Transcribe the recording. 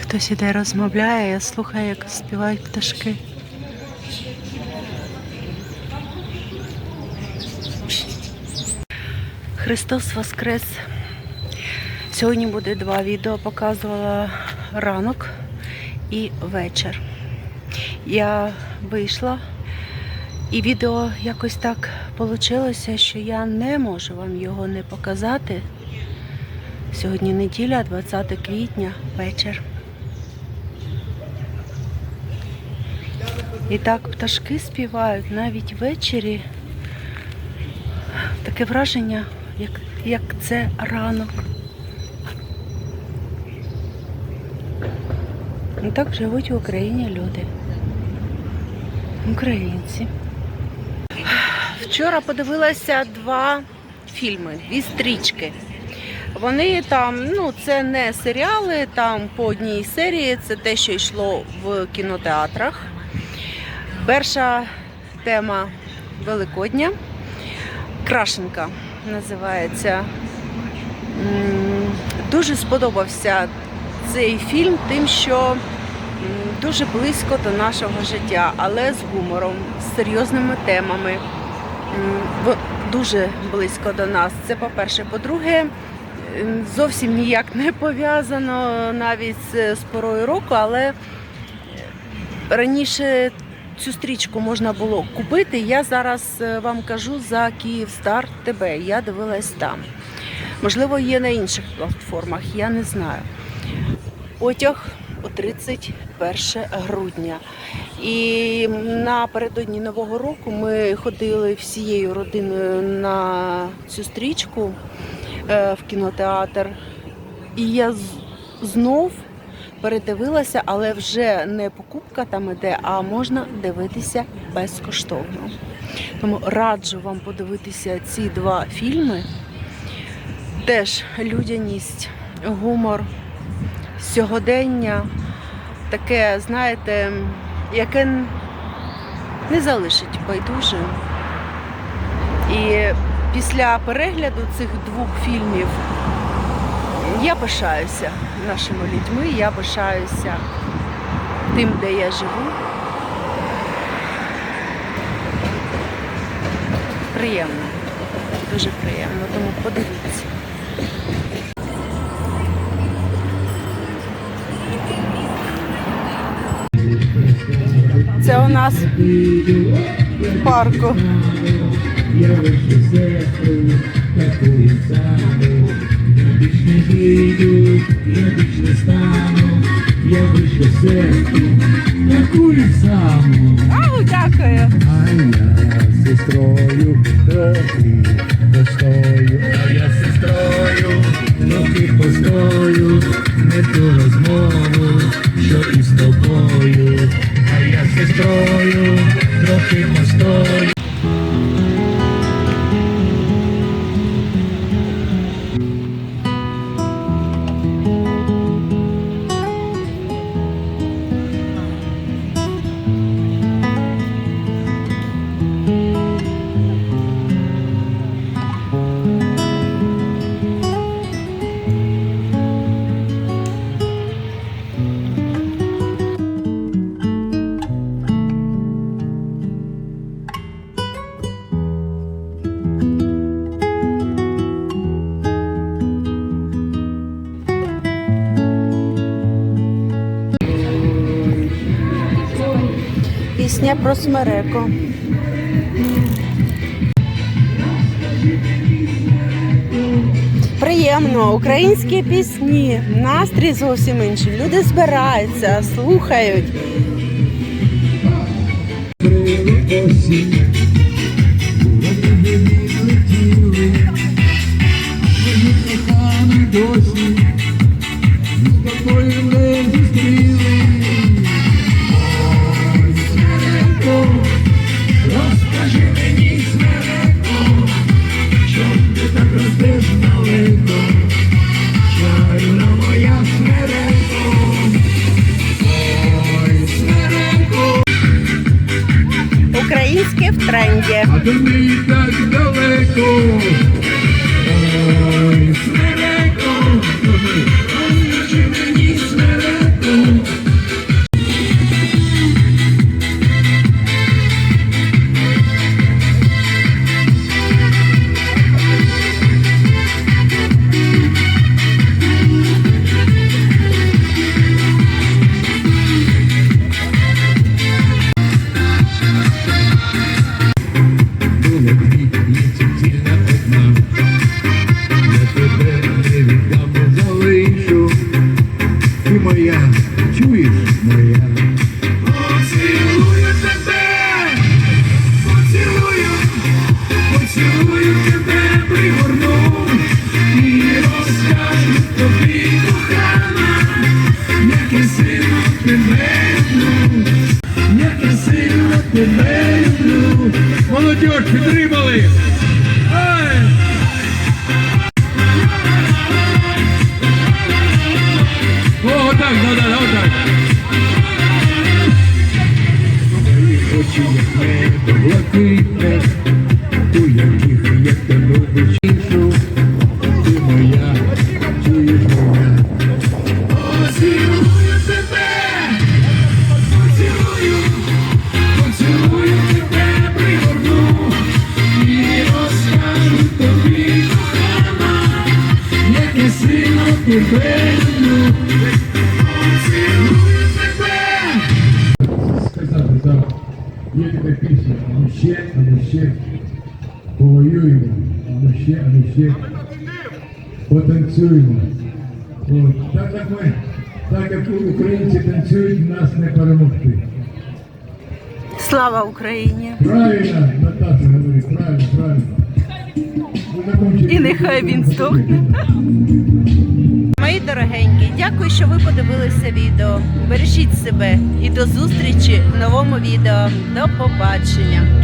Хтось іде розмовляє, я слухаю, як співають пташки. Христос Воскрес. Сьогодні буде два відео. Показувала ранок і вечір. Я вийшла, і відео якось так вийшло, що я не можу вам його не показати. Сьогодні неділя, 20 квітня, вечір. І так пташки співають навіть ввечері. Таке враження, як, як це ранок. І так живуть в Україні люди. Українці. Вчора подивилася два фільми, дві стрічки. Вони там, ну це не серіали, там по одній серії, це те, що йшло в кінотеатрах. Перша тема Великодня. Крашенка називається. Дуже сподобався цей фільм тим, що дуже близько до нашого життя, але з гумором, з серйозними темами. Дуже близько до нас. Це по-перше. По-друге, зовсім ніяк не пов'язано навіть з, з порою року, але раніше цю стрічку можна було купити. Я зараз е, вам кажу за Київстар ТБ. Я дивилась там. Можливо, є на інших платформах, я не знаю. Потяг о 31 грудня. І напередодні Нового року ми ходили всією родиною на цю стрічку е, в кінотеатр. І я знов передивилася, але вже не покупка там іде, а можна дивитися безкоштовно. Тому раджу вам подивитися ці два фільми. Теж людяність, гумор, сьогодення, таке, знаєте, яке не залишить байдужим. І після перегляду цих двох фільмів я пишаюся нашими людьми, я пишаюся тим, де я живу. Приємно, дуже приємно, тому подивіться. Це у нас в парку. Я вище серцю, такої саму, Ау, дякую. а я сестрою трохи постою, а я сестрою трохи постою, не ту розмову, а я з Пісня про смереко. Приємно, українські пісні, настрій зовсім інший. Люди збираються, слухають. в тренді. А до неї так далеко. Молодь, підтримали! Ай! О, так, ну, да, да, так. Твої очі, як небо як я сильно тебе люблю. Поцілую тебе. Сказати зараз, є така пісня, а ну ще, а ну ще повоюємо, а ну ще, а ну ще потанцюємо. От, так як ми, так як українці танцюють, нас не перемогти. Слава Україні! Правильно, Наташа говорить, правильно, правильно. Нехай він здохне. Мої дорогенькі, дякую, що ви подивилися відео. Бережіть себе і до зустрічі в новому відео. До побачення!